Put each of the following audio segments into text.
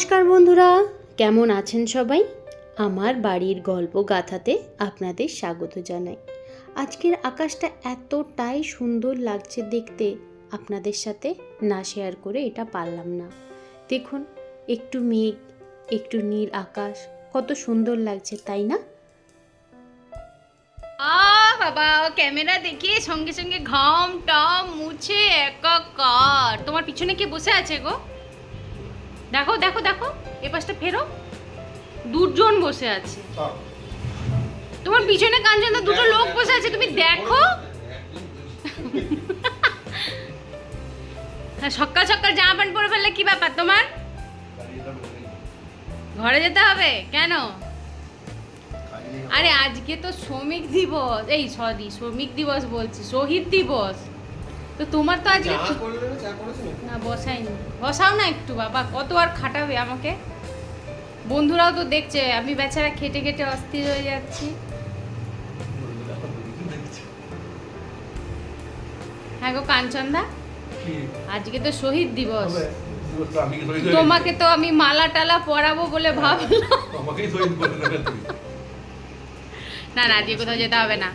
নমস্কার বন্ধুরা, কেমন আছেন সবাই? আমার বাড়ির গল্প গাথাতে আপনাদের স্বাগত জানাই। আজকের আকাশটা এতটাই সুন্দর লাগছে দেখতে, আপনাদের সাথে না শেয়ার করে এটা পারলাম না। দেখুন, একটু মেঘ, একটু নীল আকাশ, কত সুন্দর লাগছে, তাই না? বাবা, ক্যামেরা দেখে সঙ্গে সঙ্গে ঘাম টাম মুছে একাকার। তোমার পিছনে কে বসে আছে গো? দেখো দেখো দেখো এ পাশটা ফেরো। দুজন বসে আছে। তোমার পিছনে কাঞ্চনদা দুটো লোক বসে আছে তুমি দেখো। হ্যাঁ সকাল সকাল জামা প্যান্ট পরে ফেললে কি ব্যাপার তোমার? ঘরে যেতে হবে? কেন? আরে আজকে তো শ্রমিক দিবস। এই সরি শ্রমিক দিবস বলছি শহীদ দিবস। তো তোমার তো আজকে না? বসাইনি। বসাও না একটু বাবা কত আর খাটাবে আমাকে? বন্ধুরাও তো দেখছে আমি বেচারা খেটে খেটে অস্থির হয়ে যাচ্ছি। হ্যাঁ গো কাঞ্চনদা? আজকে তো শহীদ দিবস। তোমাকে তো আমি মালা টালা পরাবো বলে ভাবলাম। না না আজকে কোথাও যেতে হবে না।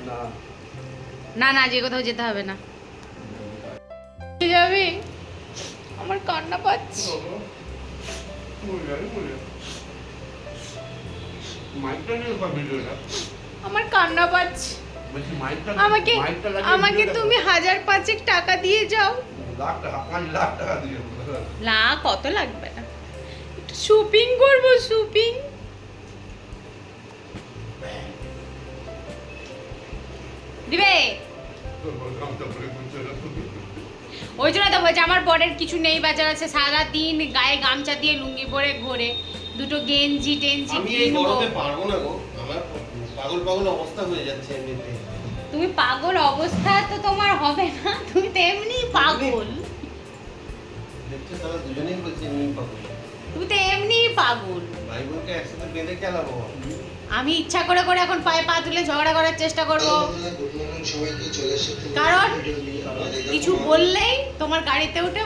না না আজকে কোথাও যেতে হবে না। যাবি? আমার কান্না পাচ্ছে। আমার কান্না পাচ্ছে। আমাকে আমাকে তুমি হাজার পাঁচেক টাকা দিয়ে যাও। না কত লাগবে না? একটু শপিং করব শপিং দিবে। ওই জন্য তো বলছে আমার বরের কিছু নেই বাজার আছে সারা দিন গায়ে গামছা দিয়ে লুঙ্গি পরে ঘোরে দুটো গেঞ্জি টেঞ্জি কিনবো। পারব না গো আমার পাগল পাগল অবস্থা হয়ে যাচ্ছে এমনিতে। তুমি পাগল অবস্থা তো তোমার হবে না তুমি তো এমনি পাগল। দেখছ তারা দুজনেই বলছে এমনি পাগল। তুমি তো এমনি পাগল। আমি ইচ্ছা করে করে এখন পায়ে পা তুলে ঝগড়া করার চেষ্টা করব। কারণ কিছু বললেই তোমার গাড়িতে উঠে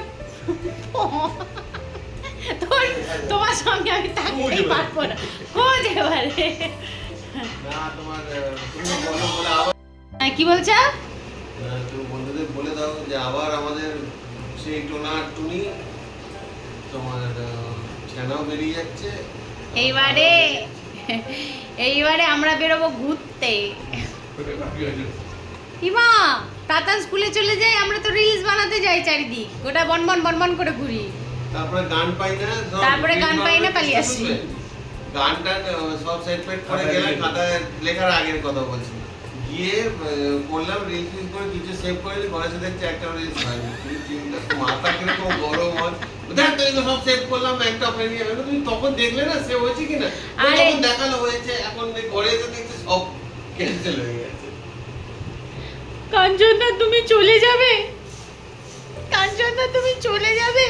তোমার সঙ্গে আমি থাকতেই পারব না। খোঁজ এবারে না তোমার তুমি বলো বলে আবার হ্যাঁ, কি বলছো? বন্ধুদের বলে দাও যে আবার আমাদের সেই টোনা টুনি তোমার ছানাও বেরিয়ে যাচ্ছে। এইবারে এইবারে আমরা বেরোবো ঘুরতে। ইমা তাতা স্কুলে চলে যাই আমরা তো রিলস বানাতে যাই চারিদিক। গোটা বনবন বনবন করে ঘুরি। তারপরে গান পাই না তারপরে গান পাই না পালিয়ে আসি। গানটা সব সেট ফেট করে গেলাম খাতায় লেখার আগের কথা বলছি। গিয়ে করলাম রিলস ফিলস করে কিছু সেভ করে ঘরে দেখছি একটা চিন্তা মাথা কীরকম গরম হয়। দেখ তুই তো সব সেভ করলাম একটা হয়নি আমি বললাম, তুমি তখন দেখলে না সেভ হয়েছে কিনা? ও আরে- তখন দেখানো হয়েছে এখন দেখ ঘরে এসে দেখছি সব ক্যান্সেল হয়ে গেছে। কাঞ্চনদা তুমি চলে যাবে? কাঞ্চনদা তুমি চলে যাবে?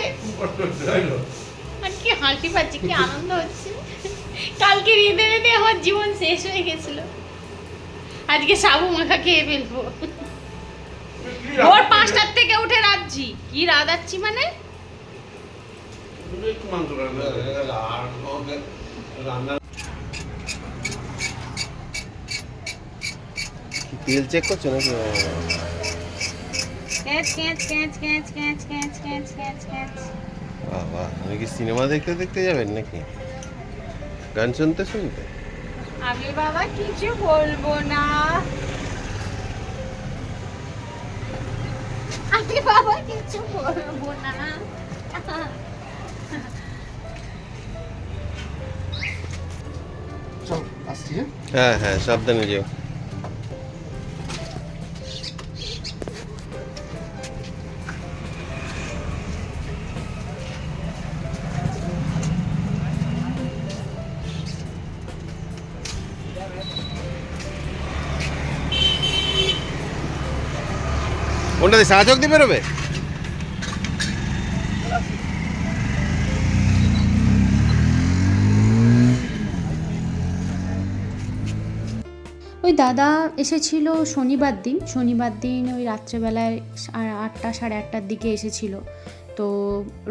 আর কি হাসি পাচ্ছি কি আনন্দ হচ্ছে। কালকে রেঁধে রেঁধে আমার জীবন শেষ হয়ে গেছিল। আজকে সাবু মাখা খেয়ে ফেলব। ভোর পাঁচটার থেকে উঠে রাঁধছি। কি রাঁধাচ্ছি মানে? তেল চেক করছ নাকি? বাবা আপনি কি সিনেমা দেখতে দেখতে যাবেন নাকি? গান শুনতে শুনতে? আমি বাবা কিছু বলব না। আমি বাবা কিছু বলব না। হ্যাঁ হ্যাঁ সাবধানে যেও। সারা চোখ দিয়ে বেরোবে? ওই দাদা এসেছিল শনিবার দিন শনিবার দিন ওই রাত্রেবেলায় আটটা, সাড়ে আটটার দিকে এসেছিল। তো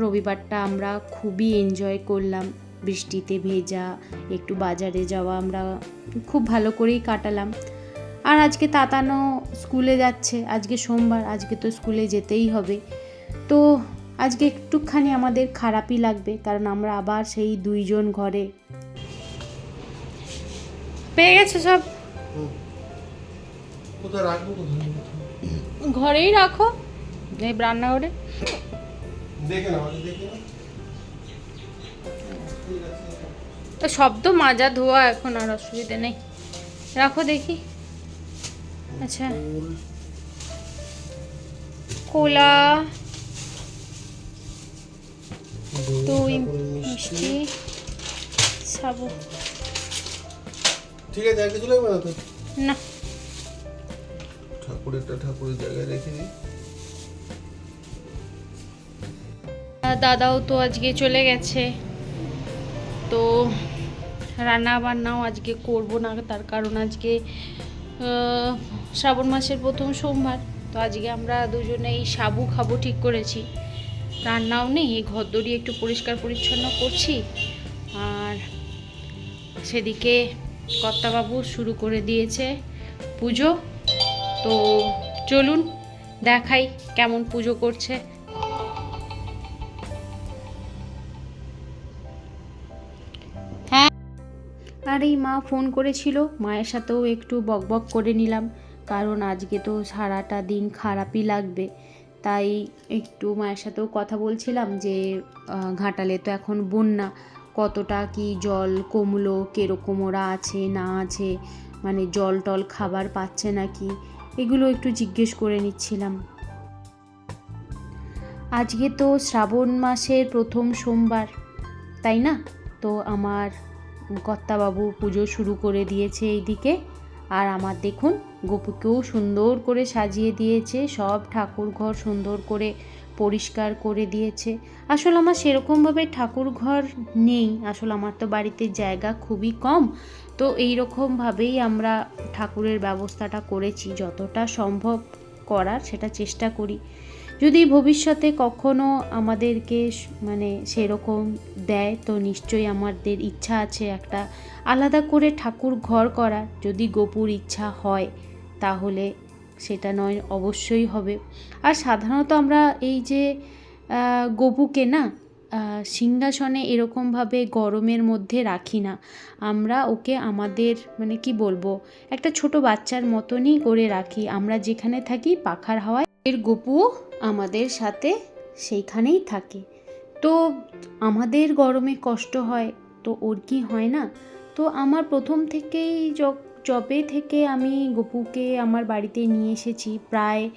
রবিবারটা আমরা খুবই এনজয় করলাম। বৃষ্টিতে ভেজা, একটু বাজারে যাওয়া আমরা খুব ভালো করেই কাটালাম। আর আজকে তাতানো স্কুলে যাচ্ছে আজকে সোমবার আজকে তো স্কুলে যেতেই হবে। তো আজকে একটুখানি আমাদের খারাপই লাগবে কারণ আমরা আবার সেই দুইজন ঘরে। পেয়ে গেছে সব? ঘরেই রাখো এই রান্নাঘরে। তো সব তো মাজা ধোয়া এখন আর অসুবিধা নেই। রাখো দেখি। আচ্ছা। কোলা দই মিষ্টি সাবু। ঠিক আছে আর কিছু লাগবে না তো? না। ঠাকুরেরটা ঠাকুরের জায়গায় রেখে দিই। দাদাও তো আজকে চলে গেছে। তো রান্না বান্নাও আজকে করব না তার কারণ আজকে শ্রাবণ মাসের প্রথম সোমবার। তো আজকে আমরা দুজনেই সাবু খাব ঠিক করেছি। রান্নাও নেই, এই ঘর ঘরদড়ি একটু পরিষ্কার পরিচ্ছন্ন করছি। আর সেদিকে কর্তাবাবু শুরু করে দিয়েছে পুজো। তো চলুন দেখাই কেমন পুজো করছে। আর এই মা ফোন করেছিল, মায়ের সাথেও একটু বকবক করে নিলাম। কারণ আজকে তো সারাটা দিন খারাপই লাগবে। তাই একটু মায়ের সাথেও কথা বলছিলাম যে ঘাটালে তো এখন বন্যা। কতটা কি জল কমলো, কীরকম ওরা আছে, না আছে মানে জল টল খাবার পাচ্ছে নাকি, এগুলো একটু জিজ্ঞেস করে নিচ্ছিলাম। আজকে তো শ্রাবণ মাসের প্রথম সোমবার, তাই না? তো আমার কর্তাবাবু পুজো শুরু করে দিয়েছে এইদিকে। আর আমার দেখুন গোপুকেও সুন্দর করে সাজিয়ে দিয়েছে, সব ঠাকুর ঘর সুন্দর করে পরিষ্কার করে দিয়েছে। আসলে আমার সেরকমভাবে ঠাকুর ঘর নেই, আসলে আমার তো বাড়িতে জায়গা খুবই কম। তো এই রকমভাবেই আমরা ঠাকুরের ব্যবস্থাটা করেছি, যতটা সম্ভব করার সেটা চেষ্টা করি। যদি ভবিষ্যতে কখনো আমাদেরকে মানে সেরকম দেয়, তো নিশ্চয়ই আমাদের ইচ্ছা আছে একটা আলাদা করে ঠাকুর ঘর করার। যদি গোপুর ইচ্ছা হয় তাহলে সেটা নয়, অবশ্যই হবে। আর সাধারণত আমরা এই যে গপুকে না সিংহাসনে এরকমভাবে গরমের মধ্যে রাখি না। আমরা ওকে আমাদের মানে কি বলব, একটা ছোট বাচ্চার মতনই করে রাখি। আমরা যেখানে থাকি পাখার হাওয়ায়, এর গপুও আমাদের সাথে সেইখানেই থাকে। তো আমাদের গরমে কষ্ট হয়, তো ওর কি হয় না? তো আমার প্রথম থেকেই য- যবে থেকে আমি গপুকে আমার বাড়িতে নিয়ে এসেছি। প্রায়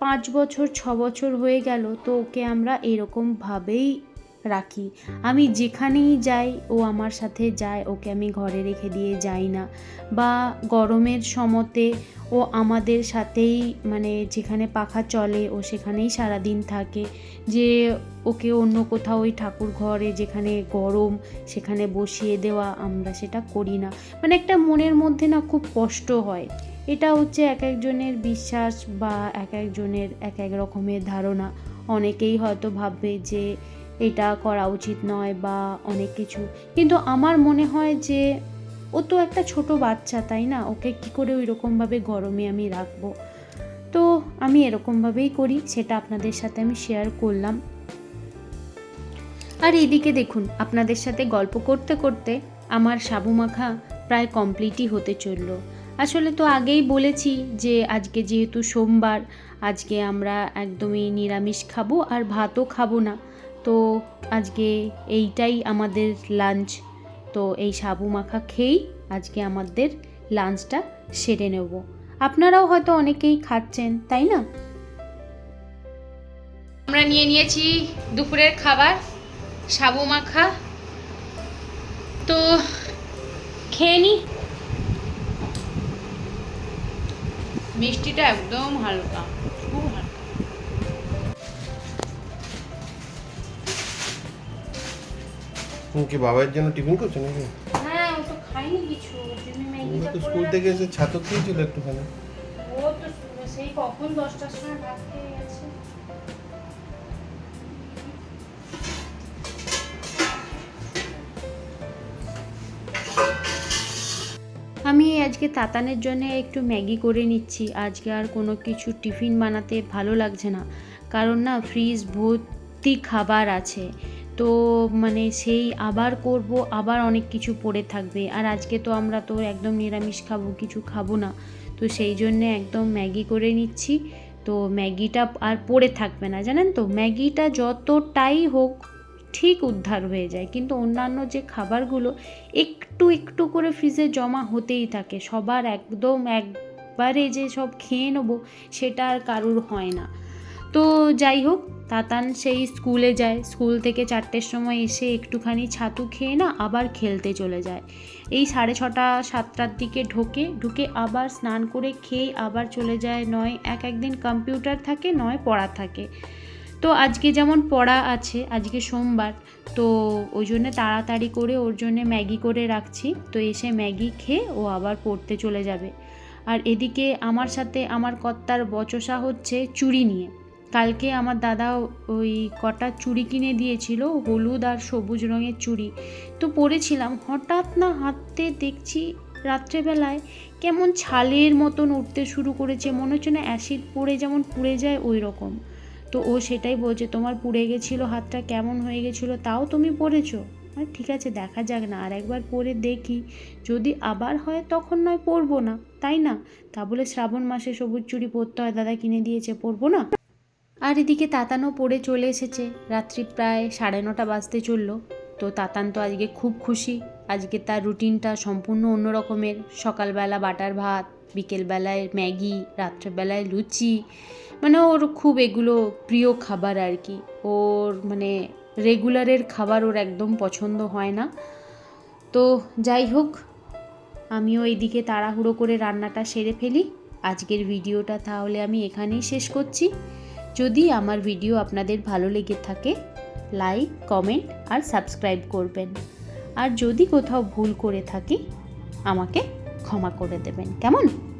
পাঁচ বছর, ছ বছর হয়ে গেল, তো ওকে আমরা এরকমভাবেই রাখি। আমি যেখানেই যাই, ও আমার সাথে যায়, ওকে আমি ঘরে রেখে দিয়ে যাই না। বা গরমের সমতে ও আমাদের সাথেই মানে যেখানে পাখা চলে, ও সেখানেই সারাদিন থাকে। যে ওকে অন্য কোথাও ওই ঠাকুর ঘরে যেখানে গরম, সেখানে বসিয়ে দেওয়া, আমরা সেটা করি না। মানে একটা মনের মধ্যে না খুব কষ্ট হয়। এটা হচ্ছে এক একজনের বিশ্বাস বা এক একজনের এক এক রকমের ধারণা। অনেকেই হয়তো ভাববে যে এটা করা উচিত নয় বা অনেক কিছু। কিন্তু আমার মনে হয় যে, ও তো একটা ছোট বাচ্চা, তাই না? ওকে কি করে ওই রকমভাবে গরমে আমি রাখব? তো আমি এরকমভাবেই করি, সেটা আপনাদের সাথে আমি শেয়ার করলাম। আর এদিকে দেখুন, আপনাদের সাথে গল্প করতে করতে আমার সাবু মাখা প্রায় কমপ্লিটই হতে চলল। আসলে তো আগেই বলেছি যে, আজকে যেহেতু সোমবার, আজকে আমরা একদমই নিরামিষ খাব আর ভাতও খাব না। তো আজকে এইটাই আমাদের লাঞ্চ তো এই সাবু মাখা খেয়েই আজকে আমাদের লাঞ্চটা সেরে নেব। আপনারাও হয়তো অনেকেই খাচ্ছেন, তাই না? আমরা নিয়ে নিয়েছি দুপুরের খাবার, সাবু মাখা। তো খেয়ে নি। মিষ্টিটা একদম হালকা হালকা। তুমি কি বাবার জন্য টিফিন করছ নাকি? হ্যাঁ ও তো খাইনি কিছু তুমি ম্যাগিটা তো স্কুল থেকে এসে ছাতু খেয়েছিল একটুখানি। ও তো সেই কখন দশটার সময় ভাত খেয়ে গেছে। আমি আজকে তাতানের জন্য একটু ম্যাগি করে নিচ্ছি। আজকে আর কোনো কিছু টিফিন বানাতে ভালো লাগছে না। কারণ না ফ্রিজ ভর্তি খাবার আছে। তো মানে সেই আবার করব, আবার অনেক কিছু পড়ে থাকবে। আর আজকে তো আমরা তো একদম নিরামিষ খাব, কিছু খাব না। তো সেই জন্যে একদম ম্যাগি করে নিচ্ছি। তো ম্যাগিটা আর পড়ে থাকবে না, জানেন তো? ম্যাগিটা যতটাই হোক ঠিক উদ্ধার হয়ে যায়। কিন্তু অন্যান্য যে খাবারগুলো একটু একটু করে ফ্রিজে জমা হতেই থাকে। সবার একদম একবারে যে সব খেয়ে নেব, সেটা আর কারুর হয় না। তো যাই হোক, তাতান সেই স্কুলে যায়। স্কুল থেকে চারটের সময় এসে একটুখানি ছাতু খেয়ে না আবার খেলতে চলে যায়। এই সাড়ে ছটা, সাতটার দিকে ঢোকে। ঢুকে আবার স্নান করে খেয়ে আবার চলে যায়। নয়, এক একদিন কম্পিউটার থাকে, নয় পড়া থাকে। তো আজকে যেমন পড়া আছে, আজকে সোমবার, তো ওই জন্য তাড়াতাড়ি করে ওর জন্য ম্যাগি করে রাখছি। তো এসে ম্যাগি খেয়ে ও আবার পড়তে চলে যাবে। আর এদিকে আমার সাথে আমার কর্তার বচসা হচ্ছে চুড়ি নিয়ে। কালকে আমার দাদা ওই কটা চুড়ি কিনে দিয়েছিল, হলুদ আর সবুজ রঙের চুড়ি। তো পরেছিলাম, হঠাৎ না হাতে দেখছি রাত্রেবেলায় কেমন ছালের মতন উঠতে শুরু করেছে, মনে হচ্ছে না অ্যাসিড পড়ে যেমন পুড়ে যায় ওই রকম তো ও সেটাই বলছে, তোমার পুড়ে গেছিল, হাতটা কেমন হয়ে গেছিল, তাও তুমি পরেছো? আর ঠিক আছে, দেখা যাক না, আর একবার পরে দেখি। যদি আবার হয়, তখন নয় পরবো না। তাই না? তা বলে শ্রাবণ মাসে সবুজ চুড়ি পরতে হয়, দাদা কিনে দিয়েছে, পরবো না? আর এদিকে তাতানও পড়ে চলে এসেছে। রাত্রি প্রায় সাড়ে নটা বাজতে চলল। তো তাতান তো আজকে খুব খুশি। আজকে তার রুটিনটা সম্পূর্ণ অন্য রকমের সকালবেলা বাটার ভাত, বিকেলবেলায় ম্যাগি, রাত্রেবেলায় লুচি। মানে ওর খুব এগুলো প্রিয় খাবার আর কি। ওর মানে রেগুলারের খাবার ওর একদম পছন্দ হয় না। তো যাই হোক, আমিও এইদিকে তাড়াহুড়ো করে রান্নাটা সেরে ফেলি। আজকের ভিডিওটা তাহলে আমি এখানেই শেষ করছি। যদি আমার ভিডিও আপনাদের ভালো লেগে থাকে, লাইক, কমেন্ট আর সাবস্ক্রাইব করবেন। আর যদি কোথাও ভুল করে থাকি, আমাকে ক্ষমা করে দেবেন। কেমন?